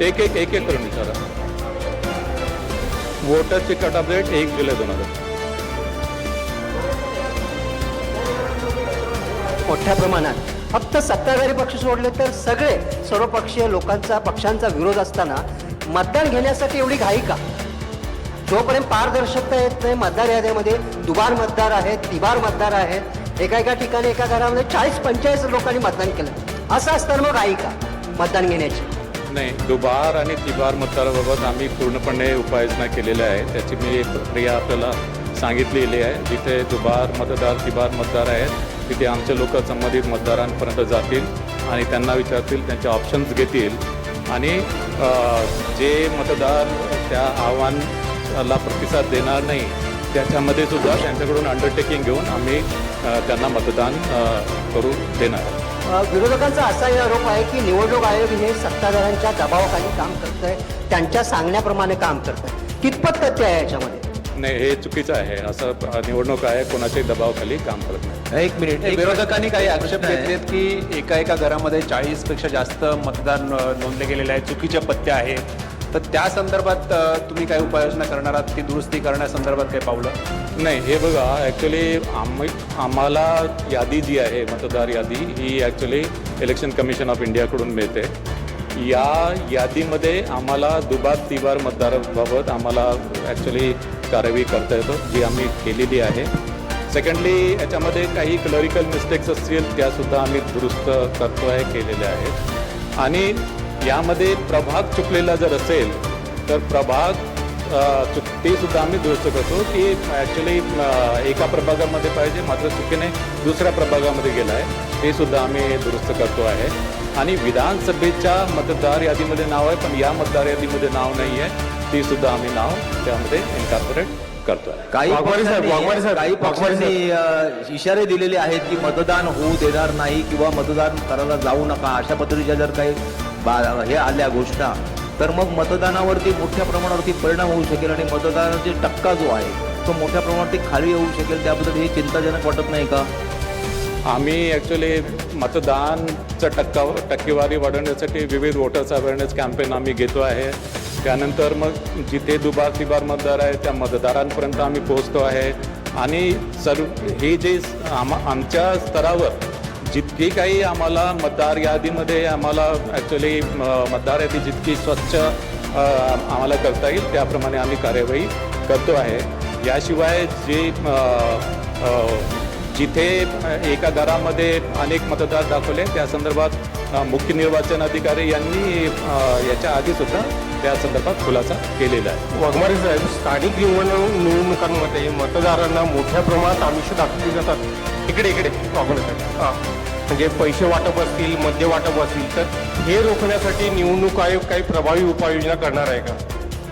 एक एक एक एक करून विचारा. वोटरची कट ऑफ डेट एक जुलै दोन हजार. मोठ्या प्रमाणात. फक्त सत्ताधारी पक्ष सोडले तर सगळे सर्वपक्षीय लोकांचा पक्षांचा विरोध असताना मतदान घेण्यासाठी एवढी घाई का? जोपर्यंत पारदर्शकता येत नाही मतदार याद्यामध्ये दुबार मतदार आहेत तिबार मतदार आहेत एका एका ठिकाणी एका घरामध्ये चाळीस पंचेचाळीस लोकांनी मतदान केलं. असं असताना मग घाई का? मतदान घेण्याची. नाही दुबार आणि तिबार मतदाराबाबत आम्ही पूर्णपणे उपाययोजना केलेल्या आहे त्याची मी एक प्रक्रिया आपल्याला सांगितलेली आहे. जिथे दुबार मतदार तिबार मतदार आहेत तिथे आमचे लोक संबंधित मतदारांपर्यंत जातील आणि त्यांना विचारतील त्यांचे ऑप्शन्स घेतील. आणि जे मतदार त्या आव्हानाला प्रतिसाद देणार नाही त्याच्यामध्ये सुद्धा त्यांच्याकडून अंडरटेकिंग घेऊन आम्ही त्यांना मतदान करू देणार आहे विरोधकांचा असाही आरोप आहे की निवडणूक आयोग हे सत्ताधाऱ्यांच्या दबावाखाली काम करत आहे त्यांच्या सांगण्याप्रमाणे काम करत आहे कितपत तथ्य आहे याच्यामध्ये? नाही हे चुकीचं आहे. असं निवडणूक आहे कोणाच्याही दबावाखाली काम करत नाही. एक मिनिट. विरोधकांनी काही आक्षेप आहे. घेतलेत की एका एका घरामध्ये चाळीसपेक्षा जास्त मतदान नोंदले गेलेले आहेत चुकीचे पत्ते आहेत? तर त्या संदर्भात तुम्ही काही उपाययोजना करणार आहात? ती दुरुस्ती करण्यासंदर्भात काही पावलं? नाही हे बघा ॲक्च्युली आम्ही आम्हाला यादी जी आहे मतदार यादी ही ॲक्च्युली इलेक्शन कमिशन ऑफ इंडियाकडून मिळते. या यादीमध्ये आम्हाला दुबार तिबार मतदाराबाबत आम्हाला ॲक्च्युली कार्यवाही करता येतो जी आम्ही केलेली आहे. सेकंडली याच्यामध्ये काही क्लरिकल मिस्टेक्स असतील त्यासुद्धा आम्ही दुरुस्त करतो आहे केलेल्या आहेत. आणि यामध्ये प्रभाग चुकलेला जर असेल तर प्रभाग चुक ते सुद्धा आम्ही दुरुस्त करतो की ॲक्च्युली एका प्रभागामध्ये पाहिजे मात्र चुकीने दुसऱ्या प्रभागामध्ये गेला आहे ते सुद्धा आम्ही दुरुस्त करतो आहे. आणि विधानसभेच्या मतदार यादीमध्ये नाव आहे पण या मतदार यादीमध्ये नाव नाही आहे. ती सुद्धा आम्ही नाव त्यामध्ये इन्कॉर्पोरेट करतो आहे. काही पक्षांनी- इशारे दिलेले आहेत की मतदान होऊ देणार नाही किंवा मतदान करायला जाऊ नका अशा पद्धतीच्या जर काही बा- हे आल्या घोषणा तर मग मतदानावरती मोठ्या प्रमाणावरती परिणाम होऊ शकेल आणि मतदानाचा टक्का जो आहे तो मोठ्या प्रमाणावरती खाली होऊ शकेल. त्याबद्दल हे चिंताजनक वाटत नाही का? आम्ही ॲक्च्युली मतदानचा टक्का टक्केवारी वाढवण्यासाठी विविध वोटर्स अवेअरनेस कॅम्पेन आम्ही घेतो आहे. त्यानंतर मग जिथे दुबार तिबार मतदार आहे त्या मतदारांपर्यंत आम्ही पोहोचतो आहे. आणि सर्व हे जे आम आमच्या स्तरावर जितकी काही आम्हाला मतदार यादीमध्ये आम्हाला ॲक्च्युली मतदार यादी जितकी स्वच्छ आम्हाला करता येईल त्याप्रमाणे आम्ही कार्यवाही करतो आहे. याशिवाय जे जिथे एका घरामध्ये अनेक मतदार दाखवले त्या संदर्भात मुख्य निर्वाचन अधिकारी यांनी याच्या आधी सुद्धा त्या संदर्भात खुलासा केलेला आहे. वाघमारे साहेब स्थानिक निवडणूक निवडणुकांमध्ये मतदारांना मोठ्या प्रमाणात आमिष दाखवली जातात. इकडे इकडे. हां. म्हणजे पैसे वाटप असतील मद्य वाटप असतील तर हे रोखण्यासाठी निवडणूक आयोग काही प्रभावी उपाययोजना करणार आहे का?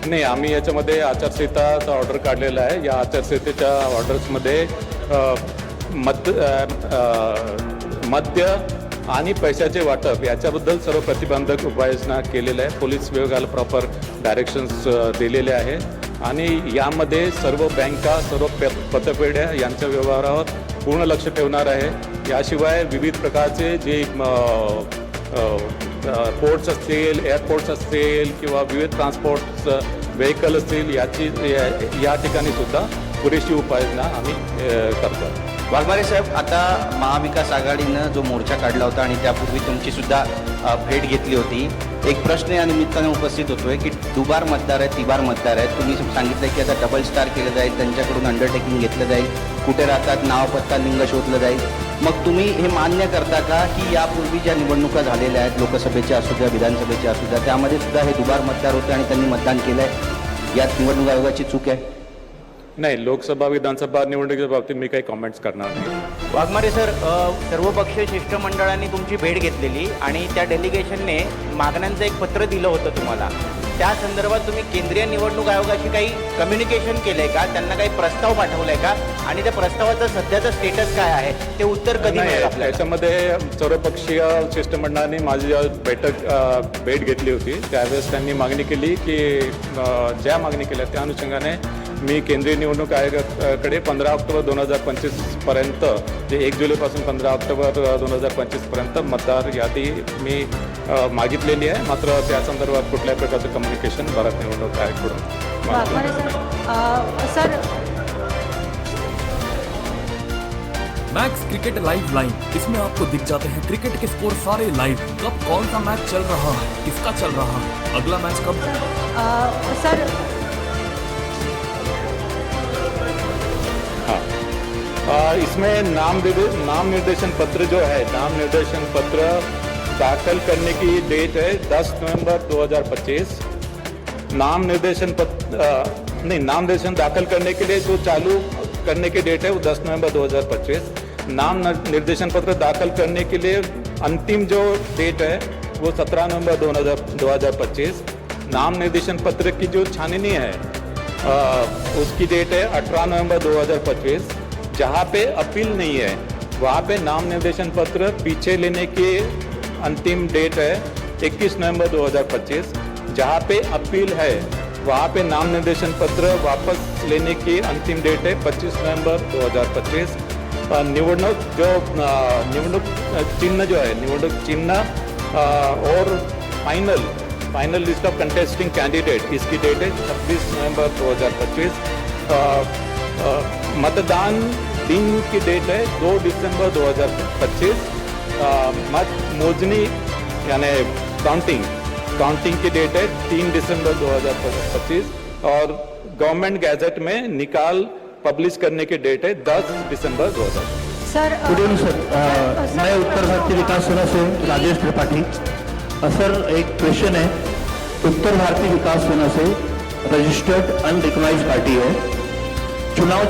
नाही आम्ही याच्यामध्ये आचारसंहिताचा ऑर्डर काढलेला आहे. या आचारसंहितेच्या ऑर्डर्समध्ये मद मद्य आणि पैशाचे वाटप याच्याबद्दल सर्व प्रतिबंधक उपाययोजना केलेल्या आहे पोलीस विभागाला प्रॉपर डायरेक्शन्स दिलेले आहे आणि यामध्ये सर्व बँका सर्व प पतपेढ्या यांच्या व्यवहारावर पूर्ण लक्ष ठेवणार आहे. याशिवाय विविध प्रकारचे जे पोर्ट्स असतील एअरपोर्ट्स असतील किंवा विविध ट्रान्सपोर्ट व्हेकल असतील याची या या ठिकाणी सुद्धा पुरेशी उपाययोजना आम्ही करतो. वाघमारे साहेब आता महाविकास आघाडीनं जो मोर्चा काढला होता आणि त्यापूर्वी तुमची सुद्धा भेट घेतली होती. एक प्रश्न या निमित्तानं उपस्थित होतोय की दुबार मतदार आहेत तिबार मतदार आहेत. तुम्ही सांगितलं की आता डबल स्टार केलं जाईल त्यांच्याकडून अंडरटेकिंग घेतलं जाईल. कुठे राहतात नाव पत्ता लिंग शोधलं जाईल. मग तुम्ही हे मान्य करता का की यापूर्वी ज्या निवडणुका झालेल्या आहेत लोकसभेच्या असू द्या विधानसभेच्या असू द्या त्यामध्ये सुद्धा हे दुबार मतदार होते आणि त्यांनी मतदान केलं आहे यात निवडणूक आयोगाची चूक आहे. नाही लोकसभा विधानसभा निवडणुकीच्या बाबतीत मी काही कॉमेंट्स करणार नाही. वाघमारे सर अ, सर्वपक्षीय शिष्टमंडळाने तुमची भेट घेतलेली आणि त्या डेलिगेशनने मागण्यांचं एक पत्र दिलं होतं तुम्हाला. त्या संदर्भात तुम्ही केंद्रीय निवडणूक आयोगाशी काही कम्युनिकेशन केलंय का? त्यांना काही प्रस्ताव पाठवलाय का? आणि त्या प्रस्तावाचं सध्याचं स्टेटस काय आहे? ते उत्तर कधी नाही मिळेल आपल्याला? याच्यामध्ये सर्वपक्षीय शिष्टमंडळाने माझी जेव्हा बैठक अ, भेट घेतली होती. त्यावेळेस त्यांनी मागणी केली की अ, ज्या मागणी केल्या त्या अनुषंगाने मी केंद्रीय निवडणूक आयोगाकडे पंधरा ऑक्टोबर दोन हजार पंचवीसपर्यंत जे एक जुलैपासून पंधरा ऑक्टोबर दोन हजार पंचवीसपर्यंत मतदार यादी मी मागितलेली आहे. मात्र त्या संदर्भात कुठल्याही प्रकारचं कम्युनिकेशन भारत निवडणूक आयोगाकडून sir Max cricket live line इसमें आपको दिख जाते हैं क्रिकेट के स्कोर सारे लाइव कब कौन सा मैच चल रहा? है किसका चल रहा? है अगला मैच कब? सर इसमें नाम नाम निर्देशन पत्र जो है नाम निर्देशन पत्र दाखिल करने की डेट है 10 नवंबर 2025 नाम निर्देशन पत्र नहीं नाम निर्देशन दाखिल करने के लिए जो चालू करने की डेट है वो 10 नवंबर 2025 नाम निर्देशन पत्र दाखिल करने के लिए अंतिम जो डेट है वो 17 नवंबर 2000 2025 नाम निर्देशन पत्र की जो छाननी है आ, उसकी डेट है 18 नवंबर 2025 जहाँ पे अपील नहीं है वहाँ पे नाम निर्देशन पत्र पीछे लेने की अंतिम डेट है 21 नवंबर 2025 जहाँ पे अपील है वहाँ पे नाम निर्देशन पत्र वापस लेने की अंतिम डेट है 25 नवंबर 2025 अ, निवडणूक जो निवडणूक चिन्ह जो है निवडणूक चिन्ह और final final list of contesting candidate इसकी डेट है 26 नवंबर 2025 अ, मतदान दिन की डेट है 2 दिसंबर 2025 अ, मत मोजनी यानी काउंटिंग काउंटिंग की डेट है तीन दिसंबर 2025 और गवर्नमेंट गैजेट में निकाल पब्लिश करने की डेट है 10 दिसंबर 2025 sir good evening sir sir, मैं उत्तर भारतीय विकास सेना से राजेश त्रिपाठी। सर एक क्वेश्चन है। उत्तर भारतीय विकास सेना से रजिस्टर्ड अनरिकग्नाइज पार्टी है। चुनाव